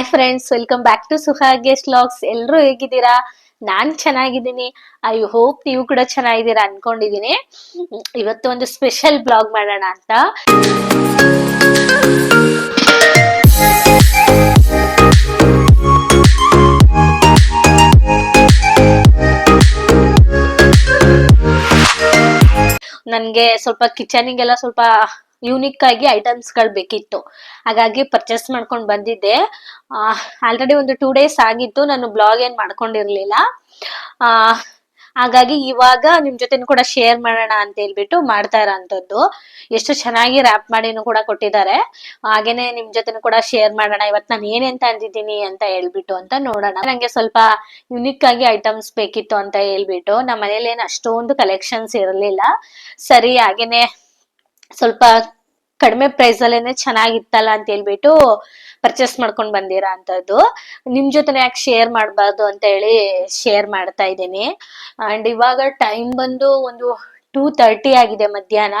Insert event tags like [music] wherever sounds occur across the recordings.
Hi friends welcome back to ಸುಹಾಗೆ logs ಎಲ್ಲರೂ ಹೇಗಿದ್ದೀರಾ? ನಾನ್ ಚೆನ್ನಾಗಿದ್ದೀನಿ. ಐ ಹೋಪ್ ನೀವು ಕೂಡ ಚೆನ್ನಾಗಿದ್ದೀರಾ ಅನ್ಕೊಂಡಿದೀನಿ ಇವತ್ತು ಒಂದು ಸ್ಪೆಷಲ್ ಬ್ಲಾಗ್ ಮಾಡೋಣ ಅಂತ. ನನ್ಗೆ ಸ್ವಲ್ಪ ಕಿಚನಿಗೆಲ್ಲ ಸ್ವಲ್ಪ ಯೂನಿಕ್ ಆಗಿ ಐಟಮ್ಸ್ಗಳು ಬೇಕಿತ್ತು. ಹಾಗಾಗಿ ಪರ್ಚೇಸ್ ಮಾಡ್ಕೊಂಡು ಬಂದಿದ್ದೆ. ಆಲ್ರೆಡಿ ಒಂದು ಟೂ ಡೇಸ್ ಆಗಿತ್ತು ನಾನು ಬ್ಲಾಗ್ ಏನ್ ಮಾಡ್ಕೊಂಡಿರ್ಲಿಲ್ಲ. ಆ, ಹಾಗಾಗಿ ಇವಾಗ ನಿಮ್ ಜೊತೆನೂ ಕೂಡ ಶೇರ್ ಮಾಡೋಣ ಅಂತ ಹೇಳ್ಬಿಟ್ಟು ಮಾಡ್ತಾ ಇರೋಂಥದ್ದು. ಎಷ್ಟು ಚೆನ್ನಾಗಿ ರ್ಯಾಪ್ ಮಾಡಿನೂ ಕೂಡ ಕೊಟ್ಟಿದ್ದಾರೆ. ಹಾಗೇನೆ ನಿಮ್ ಜೊತೆನೂ ಕೂಡ ಶೇರ್ ಮಾಡೋಣ. ಇವತ್ತು ನಾನು ಏನೇಂತ ಅಂದಿದ್ದೀನಿ ಅಂತ ಹೇಳ್ಬಿಟ್ಟು ಅಂತ ನೋಡೋಣ. ನಂಗೆ ಸ್ವಲ್ಪ ಯುನಿಕ್ ಆಗಿ ಐಟಮ್ಸ್ ಬೇಕಿತ್ತು ಅಂತ ಹೇಳ್ಬಿಟ್ಟು. ನಮ್ಮ ಮನೇಲಿ ಏನು ಅಷ್ಟೊಂದು ಕಲೆಕ್ಷನ್ಸ್ ಇರಲಿಲ್ಲ. ಸರಿ, ಹಾಗೇನೆ ಸ್ವಲ್ಪ ಕಡಿಮೆ ಪ್ರೈಸ್ ಅಲ್ಲೇನೆ ಚೆನ್ನಾಗಿತ್ತಲ್ಲ ಅಂತ ಹೇಳ್ಬಿಟ್ಟು ಪರ್ಚೇಸ್ ಮಾಡ್ಕೊಂಡ್ ಬಂದಿರಾ ಅಂತದ್ದು. ನಿಮ್ ಜೊತೆ ಯಾಕೆ ಶೇರ್ ಮಾಡಬಾರ್ದು ಅಂತ ಹೇಳಿ ಶೇರ್ ಮಾಡ್ತಾ ಇದ್ದೀನಿ. ಅಂಡ್ ಇವಾಗ ಟೈಮ್ ಬಂದು ಒಂದು ಟೂ ತರ್ಟಿ ಆಗಿದೆ ಮಧ್ಯಾಹ್ನ.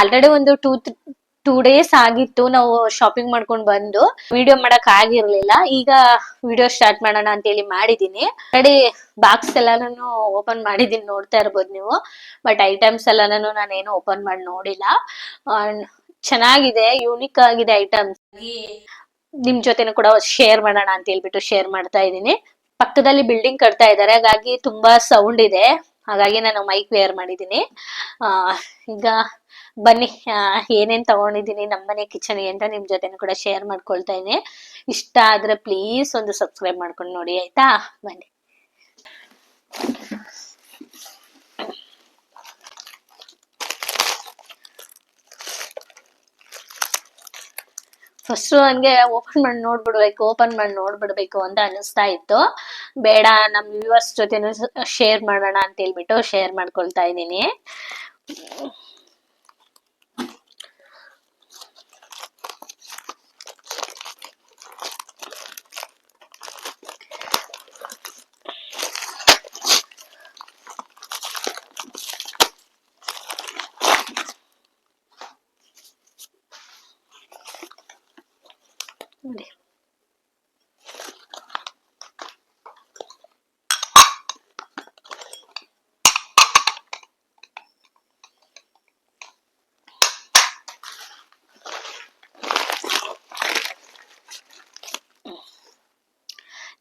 ಆಲ್ರೆಡಿ ಒಂದು ಟೂ ಟೂ ಡೇಸ್ ಆಗಿತ್ತು ನಾವು ಶಾಪಿಂಗ್ ಮಾಡ್ಕೊಂಡು ಬಂದು. ವಿಡಿಯೋ ಮಾಡಕ್ ಆಗಿರ್ಲಿಲ್ಲ. ಈಗ ವಿಡಿಯೋ ಸ್ಟಾರ್ಟ್ ಮಾಡೋಣ ಅಂತ ಹೇಳಿ ಮಾಡಿದೀನಿ. ರೆಡಿ ಬಾಕ್ಸ್ ಎಲ್ಲಾನು ಓಪನ್ ಮಾಡಿದೀನಿ ನೋಡ್ತಾ ಇರ್ಬೋದು ನೀವು. ಬಟ್ ಐಟಮ್ಸ್ ಎಲ್ಲಾನು ನಾನೇನು ಓಪನ್ ಮಾಡಿ ನೋಡಿಲ್ಲ. ಚೆನ್ನಾಗಿದೆ ಯೂನಿಕ್ ಆಗಿದೆ ಐಟಮ್ಸ್ ನಿಮ್ ಜೊತೆನೂ ಕೂಡ ಶೇರ್ ಮಾಡೋಣ ಅಂತ ಹೇಳ್ಬಿಟ್ಟು ಶೇರ್ ಮಾಡ್ತಾ ಇದ್ದೀನಿ. ಪಕ್ಕದಲ್ಲಿ ಬಿಲ್ಡಿಂಗ್ ಕಟ್ತಾ ಇದ್ದಾರೆ. ಹಾಗಾಗಿ ತುಂಬಾ ಸೌಂಡ್ ಇದೆ. ಹಾಗಾಗಿ ನಾನು ಮೈಕ್ ವೇರ್ ಮಾಡಿದ್ದೀನಿ ಈಗ ಬನ್ನಿ ಏನೇನ್ ತಗೊಂಡಿದ್ದೀನಿ ನಮ್ಮನೆ ಕಿಚನ್ ಅಂತ ನಿಮ್ ಜೊತೆನೂ ಕೂಡ ಶೇರ್ ಮಾಡ್ಕೊಳ್ತಾ ಇದ್ದೀನಿ. ಇಷ್ಟ ಆದ್ರೆ ಪ್ಲೀಸ್ ಒಂದು ಸಬ್ಸ್ಕ್ರೈಬ್ ಮಾಡ್ಕೊಂಡು ನೋಡಿ, ಆಯ್ತಾ? ಬನ್ನಿ. ಫಸ್ಟ್ ನನ್ಗೆ ಓಪನ್ ಮಾಡಿ ನೋಡ್ಬಿಡ್ಬೇಕು ಓಪನ್ ಮಾಡಿ ನೋಡ್ಬಿಡ್ಬೇಕು ಅಂತ ಅನಿಸ್ತಾ ಇತ್ತು. ಬೇಡ, ನಮ್ ವ್ಯೂವರ್ಸ್ ಜೊತೆನೂ ಶೇರ್ ಮಾಡೋಣ ಅಂತ ಹೇಳ್ಬಿಟ್ಟು ಶೇರ್ ಮಾಡ್ಕೊಳ್ತಾ ಇದ್ದೀನಿ.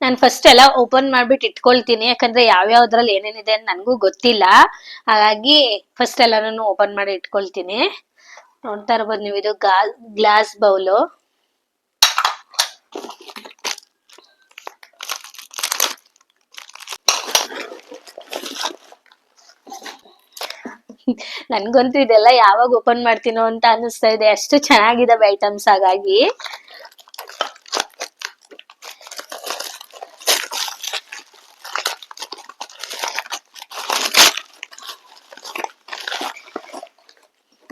ನಾನು ಫಸ್ಟ್ ಎಲ್ಲ ಓಪನ್ ಮಾಡ್ಬಿಟ್ಟು ಇಟ್ಕೊಳ್ತೀನಿ. ಯಾಕಂದ್ರೆ ಯಾವ್ಯಾವ್ದ್ರಲ್ಲಿ ಏನೇನಿದೆ ಅಂತ ನನಗೂ ಗೊತ್ತಿಲ್ಲ. ಹಾಗಾಗಿ ಫಸ್ಟ್ ಎಲ್ಲಾನು ಓಪನ್ ಮಾಡಿ ಇಟ್ಕೊಳ್ತೀನಿ. ನೋಡ್ತಾ ಇರ್ಬೋದು ನೀವು ಇದು ಗ್ಲಾಸ್ ಬೌಲು ನನ್ಗಂತೂ ಇದೆಲ್ಲ ಯಾವಾಗ ಓಪನ್ ಮಾಡ್ತೀನೋ ಅಂತ ಅನಿಸ್ತಾ ಇದೆ. ಅಷ್ಟು ಚೆನ್ನಾಗಿದಾವೆ ಐಟಮ್ಸ್ ಹಾಗಾಗಿ.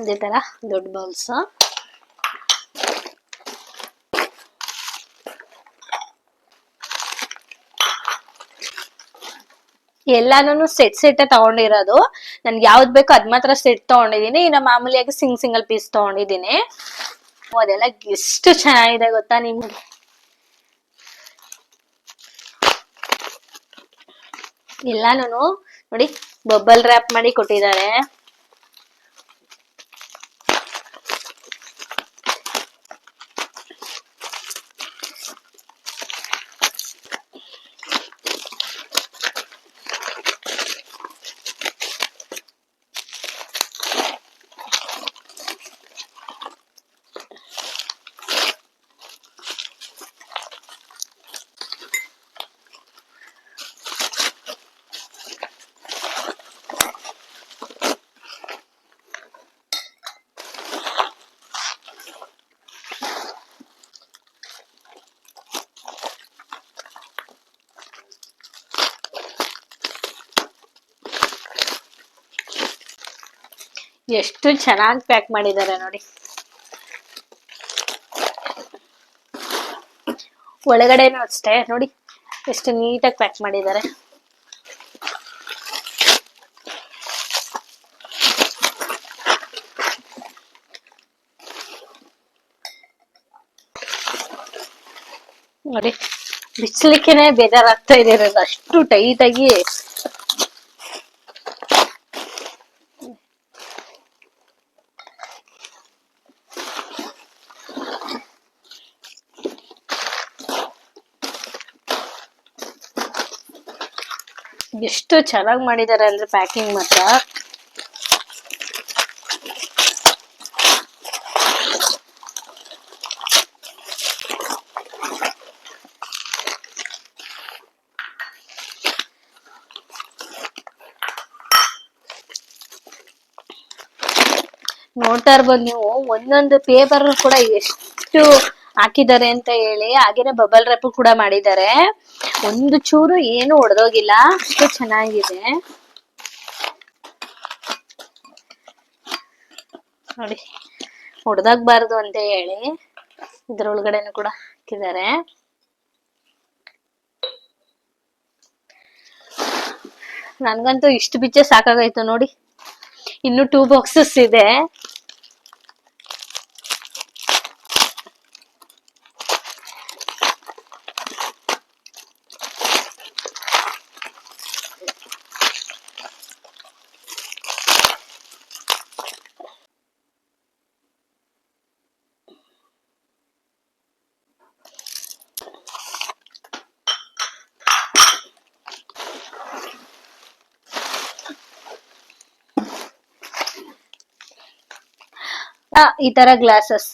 ಇದೇ ಥರ ದೊಡ್ಡ ಬೌಲ್ಸ್ ಎಲ್ಲಾನು ಸೆಟ್ ಸೆಟ್ ತಗೊಂಡಿರೋದು. ನನ್ಗೆ ಯಾವ್ದು ಬೇಕೋ ಅದ್ ಮಾತ್ರ ಸೆಟ್ ತಗೊಂಡಿದೀನಿ ಇನ್ನ ಮಾಮೂಲಿಯಾಗಿ ಸಿಂಗ್ ಸಿಂಗಲ್ ಪೀಸ್ ತಗೊಂಡಿದೀನಿ ಅದೆಲ್ಲ ಎಷ್ಟು ಚೆನ್ನಾಗಿದೆ ಗೊತ್ತಾ ನಿಮ್ಗೆ? ಎಲ್ಲಾನು ನೋಡಿ ಬಬಲ್ ರ್ಯಾಪ್ ಮಾಡಿ ಕೊಟ್ಟಿದ್ದಾರೆ. ಎಷ್ಟು ಚೆನ್ನಾಗಿ ಪ್ಯಾಕ್ ಮಾಡಿದ್ದಾರೆ ನೋಡಿ. ಒಳಗಡೆನೂ ಅಷ್ಟೇ, ನೋಡಿ ಎಷ್ಟು ನೀಟಾಗಿ ಪ್ಯಾಕ್ ಮಾಡಿದ್ದಾರೆ ನೋಡಿ ಬಿಚ್ಚಲಿಕ್ಕೆನೆ ಬೇಜಾರಾಗ್ತಾ ಇದೆ ಅಷ್ಟು ಟೈಟ್ ಎಷ್ಟು ಚೆನ್ನಾಗಿ ಮಾಡಿದ್ದಾರೆ ಅಂದ್ರೆ ಪ್ಯಾಕಿಂಗ್ ಮಾತ್ರ. ನೋಡ್ತಾ ಇರ್ಬೋದು ನೀವು, ಒಂದೊಂದು ಪೇಪರ್ ಕೂಡ ಎಷ್ಟು ಹಾಕಿದ್ದಾರೆ ಅಂತ ಹೇಳಿ, ಹಾಗೇನೆ ಬಬಲ್ ರ್ಯಾಪ್ ಕೂಡ ಮಾಡಿದ್ದಾರೆ. ಒಂದು ಚೂರು ಏನು ಒಡೆದೋಗಿಲ್ಲ. ಅಷ್ಟು ಚೆನ್ನಾಗಿದೆ. ನೋಡಿ, ಒಡ್ದಾಗ್ಬಾರ್ದು ಅಂತ ಹೇಳಿ ಇದ್ರೊಳಗಡೆನು ಕೂಡ ಹಾಕಿದ್ದಾರೆ. ನನ್ಗಂತೂ ಇಷ್ಟು ಬಿಚ್ಚೆ ಸಾಕಾಗೋಯ್ತು ನೋಡಿ. ಇನ್ನು ಟೂ ಬಾಕ್ಸಸ್ ಇದೆ. ಆ, ಈ ತರ ಗ್ಲಾಸಸ್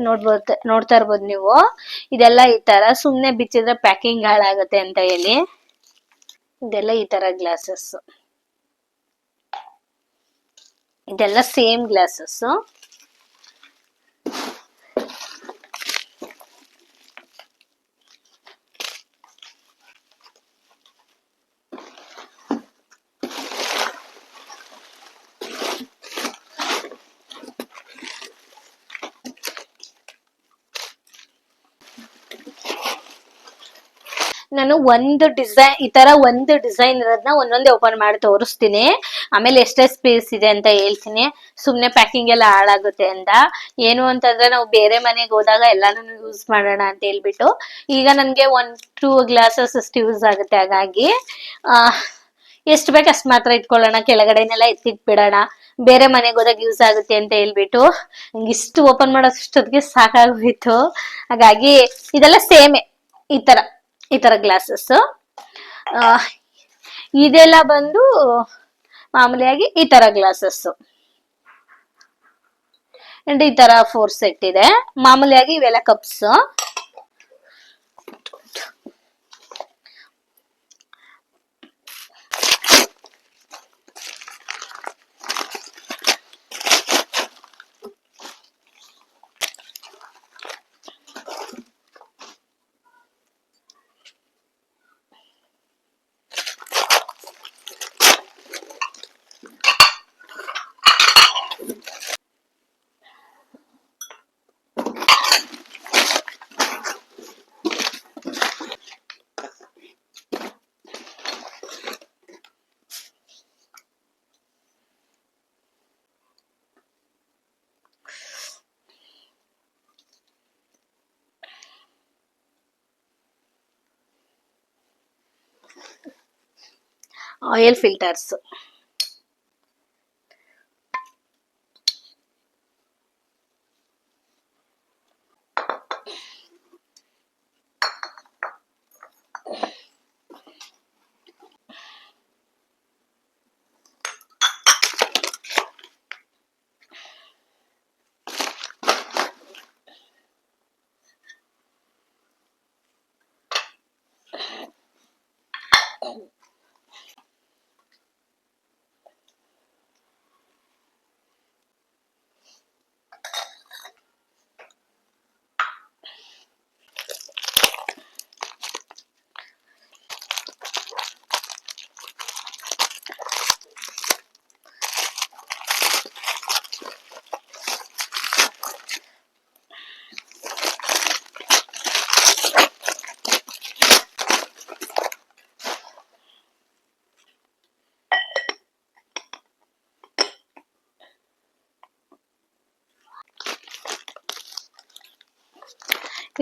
ನೋಡ್ಬೋದು ನೋಡ್ತಾ ಇರ್ಬೋದು ನೀವು. ಇದೆಲ್ಲ ಈ ತರ ಸುಮ್ನೆ ಬಿಚ್ಚಿದ್ರೆ ಪ್ಯಾಕಿಂಗ್ ಹಾಳಾಗತ್ತೆ ಅಂತ ಹೇಳಿ. ಇದೆಲ್ಲ ಈ ತರ ಗ್ಲಾಸಸ್ ಇದೆಲ್ಲ ಸೇಮ್ ಗ್ಲಾಸಸ್ ನಾನು ಒಂದು ಡಿಸೈನ್, ಈ ತರ ಒಂದು ಡಿಸೈನ್ ಇರೋದನ್ನ ಒಂದೊಂದೇ ಓಪನ್ ಮಾಡಿ ತೋರಿಸ್ತೀನಿ. ಆಮೇಲೆ ಎಷ್ಟೇ ಸ್ಪೇಸ್ ಇದೆ ಅಂತ ಹೇಳ್ತೀನಿ. ಸುಮ್ನೆ ಪ್ಯಾಕಿಂಗ್ ಎಲ್ಲ ಹಾಳಾಗುತ್ತೆ ಅಂತ. ಏನು ಅಂತಂದ್ರೆ ನಾವು ಬೇರೆ ಮನೆಗೆ ಹೋದಾಗ ಎಲ್ಲಾನು ಯೂಸ್ ಮಾಡೋಣ ಅಂತ ಹೇಳ್ಬಿಟ್ಟು. ಈಗ ನನ್ಗೆ ಒನ್ ಟೂ ಗ್ಲಾಸಸ್ ಅಷ್ಟು ಯೂಸ್ ಆಗುತ್ತೆ ಹಾಗಾಗಿ. ಎಷ್ಟು ಬೇಕು ಅಷ್ಟು ಮಾತ್ರ ಇಟ್ಕೊಳ್ಳೋಣ. ಕೆಳಗಡೆನೆಲ್ಲ ಎತ್ತಿಟ್ಬಿಡೋಣ. ಬೇರೆ ಮನೆಗೆ ಹೋದಾಗ ಯೂಸ್ ಆಗುತ್ತೆ ಅಂತ ಹೇಳ್ಬಿಟ್ಟು. ಇಷ್ಟು ಓಪನ್ ಮಾಡೋಷ್ಟೊತ್ತಿಗೆ ಸಾಕಾಗೋಯ್ತು ಹಾಗಾಗಿ ಇದೆಲ್ಲ ಸೇಮೆ. ಈ ತರ. ಈ ತರ ಗ್ಲಾಸಸ್ ಇದೆಲ್ಲ ಬಂದು ಮಾಮೂಲಿಯಾಗಿ ಈ ತರ ಗ್ಲಾಸಸ್ ಅಂಡ್ ಈ ತರ ಫೋರ್ ಸೆಟ್ ಇದೆ. ಮಾಮೂಲಿಯಾಗಿ ಇವೆಲ್ಲ ಕಪ್ಸ್ ಆಯಿಲ್ ಫಿಲ್ಟರ್ಸ್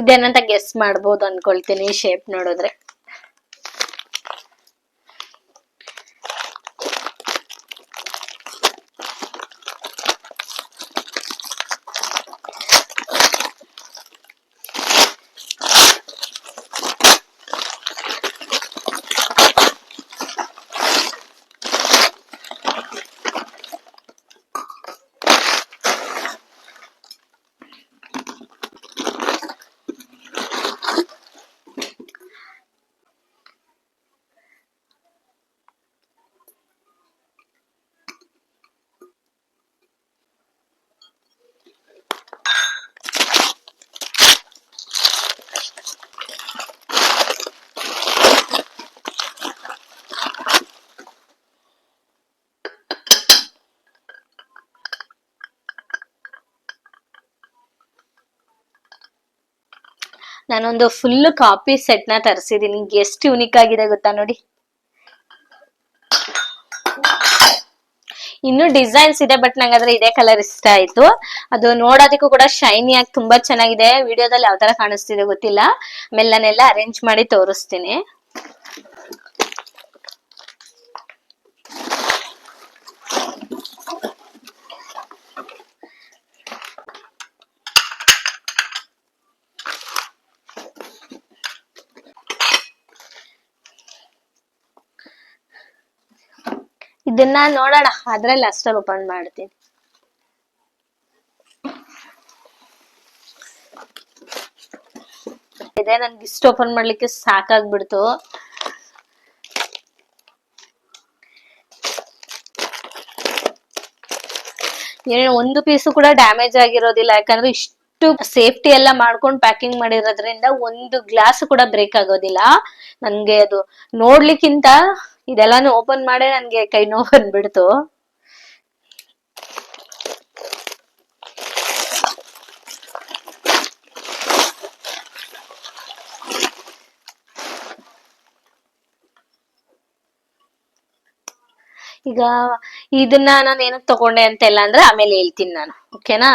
ಇದೇನಂತ ಗೆಸ್ ಮಾಡ್ಬೋದು ಅನ್ಕೊಳ್ತೀನಿ ಶೇಪ್ ನೋಡಿದ್ರೆ. ನಾನೊಂದು ಫುಲ್ ಕಾಪಿ ಸೆಟ್ನ ತರಿಸಿದೀನಿ. ಎಷ್ಟು ಯುನಿಕ್ ಆಗಿದೆ ಗೊತ್ತಾ ನೋಡಿ. ಇನ್ನು ಡಿಸೈನ್ಸ್ ಇದೆ ಬಟ್ ನಂಗೆ ಅದ್ರ ಇದೇ ಕಲರ್ ಇಷ್ಟ ಆಯ್ತು. ಅದು ನೋಡೋದಕ್ಕೂ ಕೂಡ ಶೈನಿ ಆಗಿ ತುಂಬಾ ಚೆನ್ನಾಗಿದೆ. ವಿಡಿಯೋದಲ್ಲಿ ಯಾವ ತರ ಕಾಣಿಸ್ತಿದೆ ಗೊತ್ತಿಲ್ಲ. ಆಮೇಲೆ ನಾನೆಲ್ಲ ಅರೇಂಜ್ ಮಾಡಿ ತೋರಿಸ್ತೀನಿ. ಇದನ್ನ ನೋಡೋಣ. ಅದ್ರಲ್ಲಿ ಅಷ್ಟಲ್ಲಿ ಓಪನ್ ಮಾಡ್ತೀನಿ. ಇದೆ, ನನ್ಗೆ ಇಷ್ಟ ಓಪನ್ ಮಾಡ್ಲಿಕ್ಕೆ ಸಾಕಾಗ್ಬಿಡ್ತು. ಒಂದು ಪೀಸು ಕೂಡ ಡ್ಯಾಮೇಜ್ ಆಗಿರೋದಿಲ್ಲ. ಯಾಕಂದ್ರೆ ಇಷ್ಟು ಸೇಫ್ಟಿ ಎಲ್ಲ ಮಾಡ್ಕೊಂಡು ಪ್ಯಾಕಿಂಗ್ ಮಾಡಿರೋದ್ರಿಂದ ಒಂದು ಗ್ಲಾಸ್ ಕೂಡ ಬ್ರೇಕ್ ಆಗೋದಿಲ್ಲ. ನನ್ಗೆ ಅದು ನೋಡ್ಲಿಕ್ಕಿಂತ ಇದೆಲ್ಲಾನು ಓಪನ್ ಮಾಡೇ ನನ್ಗೆ ಕೈ ನೋವು ಬಂದ್ಬಿಡ್ತು. ಈಗ ಇದನ್ನ ನಾನು ಏನಕ್ಕೆ ತಗೊಂಡೆ ಅಂತೆಲ್ಲ ಅಂದ್ರೆ ಆಮೇಲೆ ಹೇಳ್ತೀನಿ ನಾನು ಓಕೆನಾ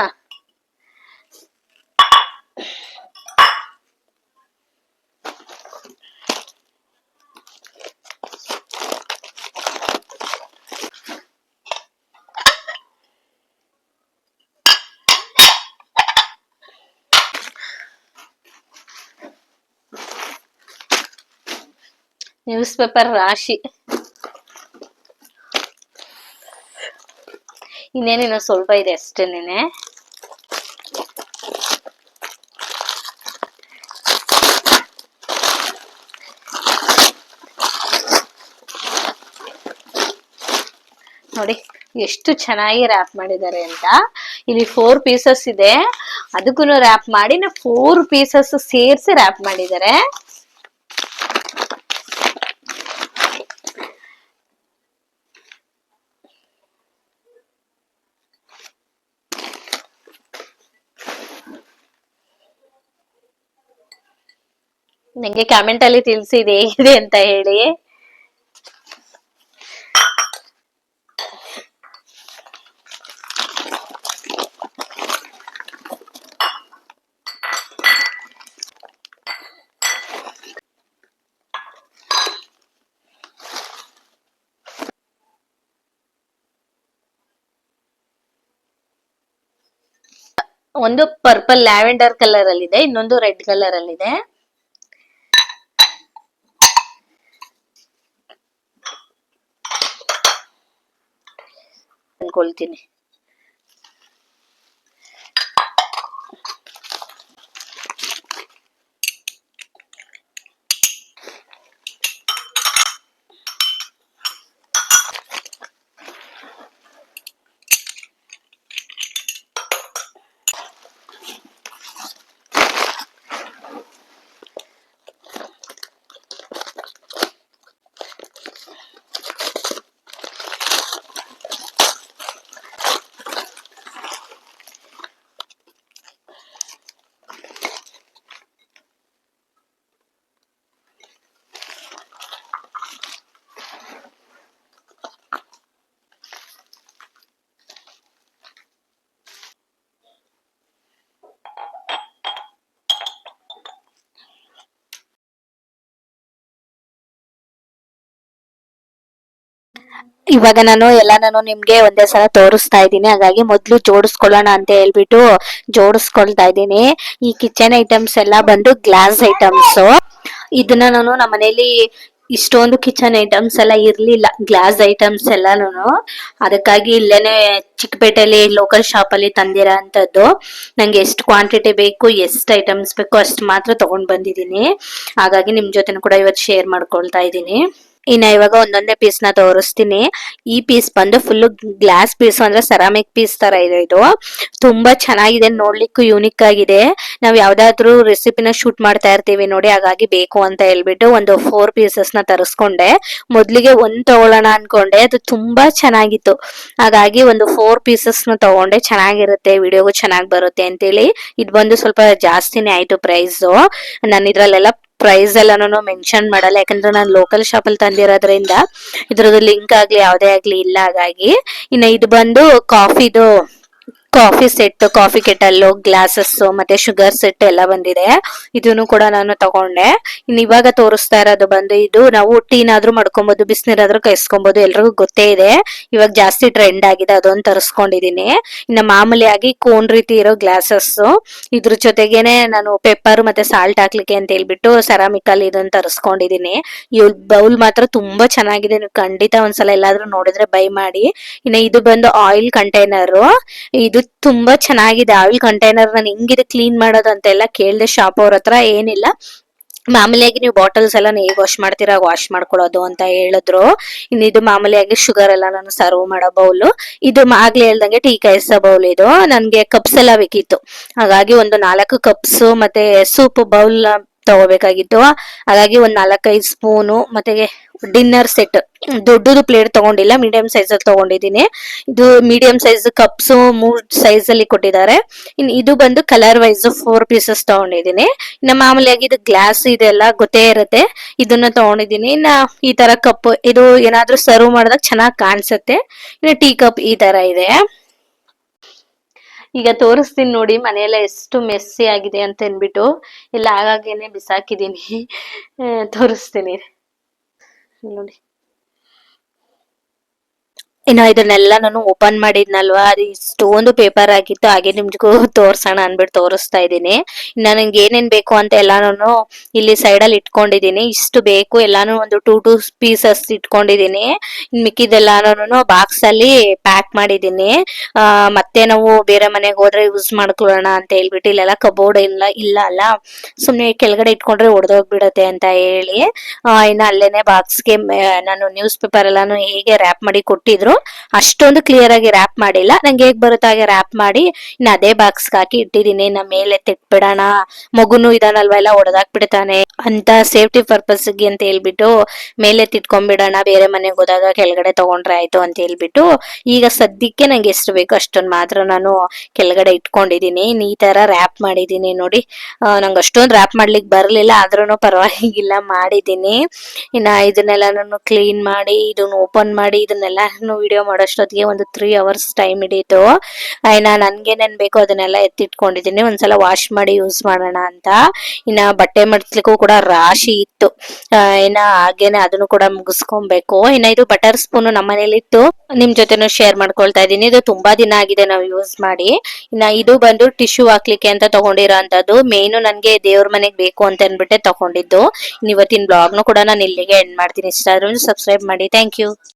ನ್ಯೂಸ್ ಪೇಪರ್ ರಾಶಿ. ಇನ್ನೇನೇನೋ ಸ್ವಲ್ಪ ಇದೆ ಅಷ್ಟೇನೆ ನೋಡಿ, ಎಷ್ಟು ಚೆನ್ನಾಗಿ ರ್ಯಾಪ್ ಮಾಡಿದ್ದಾರೆ ಅಂತ. ಇಲ್ಲಿ ಫೋರ್ ಪೀಸಸ್ ಇದೆ. ಅದಕ್ಕೂ ರ್ಯಾಪ್ ಮಾಡಿ ಫೋರ್ ಪೀಸಸ್ ಸೇರಿಸಿ ರ್ಯಾಪ್ ಮಾಡಿದ್ದಾರೆ. ನಂಗೆ ಕಾಮೆಂಟ್ ಅಲ್ಲಿ ತಿಳಿಸಿ ಇದು ಅಂತ ಹೇಳಿ. ಒಂದು ಪರ್ಪಲ್ ಲ್ಯಾವೆಂಡರ್ ಕಲರ್ ಅಲ್ಲಿ ಇದೆ ಇನ್ನೊಂದು ರೆಡ್ ಕಲರ್ ಅಲ್ಲಿ ಇದೆ ಅನ್ಕೊಳ್ತೀನಿ ಇವಾಗ ನಾನು ಎಲ್ಲಾನು ನಿಮ್ಗೆ ಒಂದೇ ಸಲ ತೋರಿಸ್ತಾ ಇದ್ದೀನಿ. ಹಾಗಾಗಿ ಮೊದ್ಲು ಜೋಡಿಸ್ಕೊಳ್ಳೋಣ ಅಂತ ಹೇಳ್ಬಿಟ್ಟು ಜೋಡಿಸ್ಕೊಳ್ತಾ ಇದ್ದೀನಿ. ಈ ಕಿಚನ್ ಐಟಮ್ಸ್ ಎಲ್ಲ ಬಂದು ಗ್ಲಾಸ್ ಐಟಮ್ಸ್ ಇದನ್ನ ನಾನು ನಮ್ಮ ಮನೇಲಿ ಇಷ್ಟೊಂದು ಕಿಚನ್ ಐಟಮ್ಸ್ ಎಲ್ಲ ಇರ್ಲಿಲ್ಲ. ಗ್ಲಾಸ್ ಐಟಮ್ಸ್ ಎಲ್ಲಾನು ಅದಕ್ಕಾಗಿ ಇಲ್ಲೇನೆ ಚಿಕ್ಕಪೇಟೆಯಲ್ಲಿ ಲೋಕಲ್ ಶಾಪ್ ಅಲ್ಲಿ ತಂದಿರೋ ಅಂತದ್ದು ನಂಗೆ ಎಷ್ಟು ಕ್ವಾಂಟಿಟಿ ಬೇಕು, ಎಷ್ಟು ಐಟಮ್ಸ್ ಬೇಕು ಅಷ್ಟು ಮಾತ್ರ ತಗೊಂಡ್ ಬಂದಿದ್ದೀನಿ. ಹಾಗಾಗಿ ನಿಮ್ ಜೊತೆ ಕೂಡ ಇವತ್ತು ಶೇರ್ ಮಾಡ್ಕೊಳ್ತಾ ಇದ್ದೀನಿ. ಇನ್ನ ಇವಾಗ ಒಂದೊಂದೇ ಪೀಸ್ನ ತೋರಿಸ್ತೀನಿ. ಈ ಪೀಸ್ ಬಂದು ಫುಲ್ ಗ್ಲಾಸ್ ಪೀಸ್ ಅಂದ್ರೆ ಸೆರಾಮಿಕ್ ಪೀಸ್ ತರ ಇದೆ ಇದು. ತುಂಬಾ ಚೆನ್ನಾಗಿದೆ, ನೋಡ್ಲಿಕ್ಕೂ ಯೂನಿಕ್ ಆಗಿದೆ. ನಾವ್ ಯಾವ್ದಾದ್ರು ರೆಸಿಪಿನ ಶೂಟ್ ಮಾಡ್ತಾ ಇರ್ತೀವಿ ನೋಡಿ, ಹಾಗಾಗಿ ಬೇಕು ಅಂತ ಹೇಳ್ಬಿಟ್ಟು ಒಂದು ಫೋರ್ ಪೀಸಸ್ನ ತರಿಸ್ಕೊಂಡೆ. ಮೊದ್ಲಿಗೆ ಒಂದ್ ತಗೊಳ್ಳೋಣ ಅನ್ಕೊಂಡೆ, ಅದು ತುಂಬಾ ಚೆನ್ನಾಗಿತ್ತು. ಹಾಗಾಗಿ ಒಂದು ಫೋರ್ ಪೀಸಸ್ನ ತಗೊಂಡೆ, ಚೆನ್ನಾಗಿರುತ್ತೆ ವಿಡಿಯೋಗೂ ಚೆನ್ನಾಗಿ ಬರುತ್ತೆ ಅಂತೇಳಿ. ಇದು ಬಂದು ಸ್ವಲ್ಪ ಜಾಸ್ತಿನೇ ಆಯ್ತು ಪ್ರೈಸ್ ನಾನು ಇದ್ರಲ್ಲೆಲ್ಲ ಪ್ರೈಸ್ ಎಲ್ಲಾನು ಮೆನ್ಷನ್ ಮಾಡಲ್ಲ. ಯಾಕಂದ್ರೆ ನಾನು ಲೋಕಲ್ ಶಾಪ್ ಅಲ್ಲಿ ತಂದಿರೋದ್ರಿಂದ ಇದ್ರದ್ದು ಲಿಂಕ್ ಆಗ್ಲಿ, ಯಾವ್ದೇ ಆಗ್ಲಿ ಇಲ್ಲ ಹಾಗಾಗಿ. ಇನ್ನ ಇದು ಬಂದು ಕಾಫಿದು coffee set, coffee kettle glasses, ಮತ್ತೆ ಶುಗರ್ ಸೆಟ್ ಎಲ್ಲ ಬಂದಿದೆ. ಇದನ್ನು ಕೂಡ ನಾನು ತಗೊಂಡೆ. ಇನ್ನು ಇವಾಗ ತೋರಿಸ್ತಾ ಇರೋದು ಬಂದು ಇದು ನಾವು ಟೀನಾದ್ರೂ ಮಾಡ್ಕೊಬಹುದು ಬಿಸಿನೀರಾದ್ರೂ ಕೈಸ್ಕೊಬಹುದು ಎಲ್ರಿಗೂ ಗೊತ್ತೇ ಇದೆ. ಇವಾಗ ಜಾಸ್ತಿ ಟ್ರೆಂಡ್ ಆಗಿದೆ, ಅದೊಂದು ತರಿಸ್ಕೊಂಡಿದೀನಿ. ಇನ್ನು ಆಗಿ ಕೋನ್ ರೀತಿ ಇರೋ ಗ್ಲಾಸಸ್, ಇದ್ರ ಜೊತೆಗೇನೆ ನಾನು ಪೆಪ್ಪರ್ ಮತ್ತೆ ಸಾಲ್ಟ್ ಹಾಕ್ಲಿಕ್ಕೆ ಅಂತ ಹೇಳ್ಬಿಟ್ಟು ಸೆರಾಮಿಕ್ ಅಲ್ಲಿ ಇದನ್ನ ತರಿಸ್ಕೊಂಡಿದೀನಿ. ಇವ್ ಬೌಲ್ ಮಾತ್ರ ತುಂಬಾ ಚೆನ್ನಾಗಿದೆ, ನೀವು ಖಂಡಿತ ಒಂದ್ಸಲ ಎಲ್ಲಾದ್ರೂ ನೋಡಿದ್ರೆ ಬೈ ಮಾಡಿ. ಇನ್ನು ಇದು ಬಂದು ಆಯಿಲ್ ಕಂಟೈನರ್ ಇದು ತುಂಬಾ ಚೆನ್ನಾಗಿದೆ. ಆಯಿಲ್ ಕಂಟೈನರ್ ನಾನು ಹೆಂಗಿದೆ ಕ್ಲೀನ್ ಮಾಡೋದು ಅಂತೆಲ್ಲ ಕೇಳ್ದೆ ಶಾಪ್ ಅವ್ರ ಹತ್ರ ಏನಿಲ್ಲ. ಮಾಮೂಲಿಯಾಗಿ ನೀವು ಬಾಟಲ್ಸ್ ಎಲ್ಲ ಹೇಗೆ ವಾಶ್ ಮಾಡ್ತೀರಾ ವಾಶ್ ಮಾಡ್ಕೊಳ್ಳೋದು ಅಂತ ಹೇಳಿದ್ರು. ಇನ್ನು ಇದು ಮಾಮೂಲಿಯಾಗಿ ಶುಗರ್ ಎಲ್ಲ ನಾನು ಸರ್ವ್ ಮಾಡೋ ಬೌಲು ಇದು ಆಗ್ಲೇ ಹೇಳ್ದಂಗೆ ಟೀ ಕಾಯಿಸೋ ಬೌಲ್ ಇದು. ನನಗೆ ಕಪ್ಸ್ ಎಲ್ಲ ಬೇಕಿತ್ತು. ಹಾಗಾಗಿ ಒಂದು ನಾಲ್ಕು ಕಪ್ಸ್ ಮತ್ತೆ ಸೂಪ್ ಬೌಲ್ ತಗೋಬೇಕಾಗಿತ್ತು. ಹಾಗಾಗಿ ಒಂದ್ ನಾಲ್ಕೈದು ಸ್ಪೂನು ಮತ್ತೆ ಡಿನ್ನರ್ ಸೆಟ್ ದೊಡ್ಡದು ಪ್ಲೇಟ್ ತಗೊಂಡಿಲ್ಲ ಮೀಡಿಯಂ ಸೈಜ್ ಅಲ್ಲಿ ತಗೊಂಡಿದ್ದೀನಿ. ಇದು ಮೀಡಿಯಂ ಸೈಜ್ ಕಪ್ಸ್ ಮೂರ್ ಸೈಜ್ ಅಲ್ಲಿ ಕೊಟ್ಟಿದ್ದಾರೆ. ಇನ್ ಇದು ಬಂದು ಕಲರ್ ವೈಸ್ ಫೋರ್ ಪೀಸಸ್ ತಗೊಂಡಿದ್ದೀನಿ. ಇನ್ನ ಮಾಮೂಲಿಯಾಗಿ ಇದು ಗ್ಲಾಸ್ ಇದೆಲ್ಲ ಗೊತ್ತೇ ಇರುತ್ತೆ. ಇದನ್ನ ತಗೊಂಡಿದ್ದೀನಿ. ಇನ್ನ ಈ ತರ ಕಪ್ ಇದು ಏನಾದ್ರೂ ಸರ್ವ್ ಮಾಡಿದಾಗ ಚೆನ್ನಾಗಿ ಕಾಣಿಸುತ್ತೆ. ಇನ್ನು ಟೀ ಕಪ್ ಈ ತರ ಇದೆ. ಈಗ ತೋರಿಸ್ತೀನಿ ನೋಡಿ, ಮನೆಯೆಲ್ಲ ಎಷ್ಟು ಮೆಸ್ಸಿ ಆಗಿದೆ ಅಂತ ಅನ್ಬಿಟ್ಟು ಎಲ್ಲ ಆಗಾಗೇನೆ ಬಿಸಾಕಿದೀನಿ [laughs] ತೋರಿಸ್ತೀನಿ. ನೋಡಿ ಇನ್ನು ಇದನ್ನೆಲ್ಲ ನಾನು ಓಪನ್ ಮಾಡಿದ್ನಲ್ವಾ? ಅದು ಇಷ್ಟೊಂದು ಪೇಪರ್ ಆಗಿತ್ತು ಹಾಗೆ ನಿಮ್ಗೂ ತೋರ್ಸೋಣ ಅನ್ಬಿಟ್ಟು ತೋರಿಸ್ತಾ ಇದ್ದೀನಿ. ಇನ್ನ ನಂಗೆ ಏನೇನ್ ಬೇಕು ಅಂತ ಎಲ್ಲಾನು ಇಲ್ಲಿ ಸೈಡ್ ಅಲ್ಲಿ ಇಟ್ಕೊಂಡಿದೀನಿ ಇಷ್ಟು ಬೇಕು ಎಲ್ಲಾನು ಒಂದು ಟೂ ಟೂ ಪೀಸಸ್ ಇಟ್ಕೊಂಡಿದೀನಿ ಇನ್ ಮಿಕ್ಕಿದೆಲ್ಲಾನು ಬಾಕ್ಸ್ ಅಲ್ಲಿ ಪ್ಯಾಕ್ ಮಾಡಿದೀನಿ ಆ, ಮತ್ತೆ ನಾವು ಬೇರೆ ಮನೆಗೆ ಹೋದ್ರೆ ಯೂಸ್ ಮಾಡ್ಕೊಳ್ಳೋಣ ಅಂತ ಹೇಳ್ಬಿಟ್ಟು ಇಲ್ಲೆಲ್ಲ ಕಬೋರ್ಡ್ ಇಲ್ಲ ಇಲ್ಲ ಅಲ್ಲ? ಸುಮ್ನೆ ಕೆಳಗಡೆ ಇಟ್ಕೊಂಡ್ರೆ ಒಡೆದೋಗ್ಬಿಡತ್ತೆ ಅಂತ ಹೇಳಿ ಇನ್ನು ಅಲ್ಲೇನೆ ಬಾಕ್ಸ್ಗೆ ನಾನು ನ್ಯೂಸ್ ಪೇಪರ್ ಎಲ್ಲಾನು ಹೇಗೆ ರ್ಯಾಪ್ ಮಾಡಿ ಕೊಟ್ಟಿದ್ರು. ಅಷ್ಟೊಂದು ಕ್ಲಿಯರ್ ಆಗಿ ರ್ಯಾಪ್ ಮಾಡಿಲ್ಲ. ನಂಗೆ ಹೇಗ್ ಬರುತ್ತೆ ಹಾಗೆ ರ್ಯಾಪ್ ಮಾಡಿ ಇನ್ನು ಅದೇ ಬಾಕ್ಸ್ ಹಾಕಿ ಇಟ್ಟಿದೀನಿ. ನಾ ಮೇಲೆ ತೆಟ್ಬಿಡೋಣ ಮಗುನು ಇದಾನಲ್ವಾ? ಎಲ್ಲ ಹೊಡೆದಾಕ್ಬಿಡ್ತಾನೆ ಅಂತ ಸೇಫ್ಟಿ ಪರ್ಪಸ್ಗೆ ಅಂತ ಹೇಳ್ಬಿಟ್ಟು ಮೇಲೆ ತಿಟ್ಕೊಂಡ್ಬಿಡೋಣ. ಬೇರೆ ಮನೆಗೆ ಹೋದಾಗ ಕೆಳಗಡೆ ತಗೊಂಡ್ರೆ ಆಯ್ತು ಅಂತ ಹೇಳ್ಬಿಟ್ಟು ಈಗ ಸದ್ಯಕ್ಕೆ ನಂಗೆ ಎಷ್ಟು ಬೇಕು ಅಷ್ಟೊಂದು ಮಾತ್ರ ನಾನು ಕೆಳಗಡೆ ಇಟ್ಕೊಂಡಿದ್ದೀನಿ ಈ ತರ ರ್ಯಾಪ್ ಮಾಡಿದೀನಿ ನೋಡಿ. ನಂಗೆ ಅಷ್ಟೊಂದು ರ್ಯಾಪ್ ಮಾಡ್ಲಿಕ್ಕೆ ಬರಲಿಲ್ಲ. ಆದ್ರೂ ಪರವಾಗಿಲ್ಲ. ಮಾಡಿದೀನಿ. ಇನ್ನ ಇದನ್ನೆಲ್ಲ ನಾನು ಕ್ಲೀನ್ ಮಾಡಿ, ಇದನ್ನ ಓಪನ್ ಮಾಡಿ ಇದನ್ನೆಲ್ಲ ವಿಡಿಯೋ ಮಾಡೋಷ್ಟೊತ್ತಿಗೆ ಒಂದು ತ್ರೀ ಅವರ್ಸ್ ಟೈಮ್ ಹಿಡಿಯಿತು ಇನ್ನ ನನಗೇನೇನು ಬೇಕೋ ಅದನ್ನೆಲ್ಲ ಎತ್ತಿಟ್ಕೊಂಡಿದ್ದೀನಿ. ಒಂದ್ಸಲ ವಾಶ್ ಮಾಡಿ ಯೂಸ್ ಮಾಡೋಣ ಅಂತ. ಇನ್ನ ಬಟ್ಟೆ ಮಡ್ಸ್ಲಿಕ್ಕೂ ಕೂಡ ರಾಶಿ ಇತ್ತು. ಇನ್ನ ಹಾಗೇನೆ ಅದನ್ನು ಕೂಡ ಮುಗಿಸ್ಕೊಬೇಕು. ಇನ್ನ ಇದು ಬಟರ್ ಸ್ಪೂನ್ ನಮ್ಮ ಮನೇಲಿ ಇತ್ತು ನಿಮ್ ಜೊತೆನೂ ಶೇರ್ ಮಾಡ್ಕೊಳ್ತಾ ಇದ್ದೀನಿ. ಇದು ತುಂಬಾ ದಿನ ಆಗಿದೆ ನಾವು ಯೂಸ್ ಮಾಡಿ. ಇನ್ನ ಇದು ಬಂದು ಟಿಶ್ಯೂ ಹಾಕ್ಲಿಕ್ಕೆ ಅಂತ ತಗೊಂಡಿರೋ ಅಂತದ್ದು ಮೇನು ನನ್ಗೆ ದೇವ್ರ ಮನೆಗೆ ಬೇಕು ಅಂತ ಅನ್ಬಿಟ್ಟೆ ತಗೊಂಡಿದ್ದು. ಇನ್ನ ಇವತ್ತಿನ ಬ್ಲಾಗ್ನು ಕೂಡ ನಾನು ಇಲ್ಲಿಗೆ ಎಂಡ್ ಮಾಡ್ತೀನಿ. ಇಷ್ಟ ಆದ್ರೂ ಸಬ್ಸ್ಕ್ರೈಬ್ ಮಾಡಿ. Thank you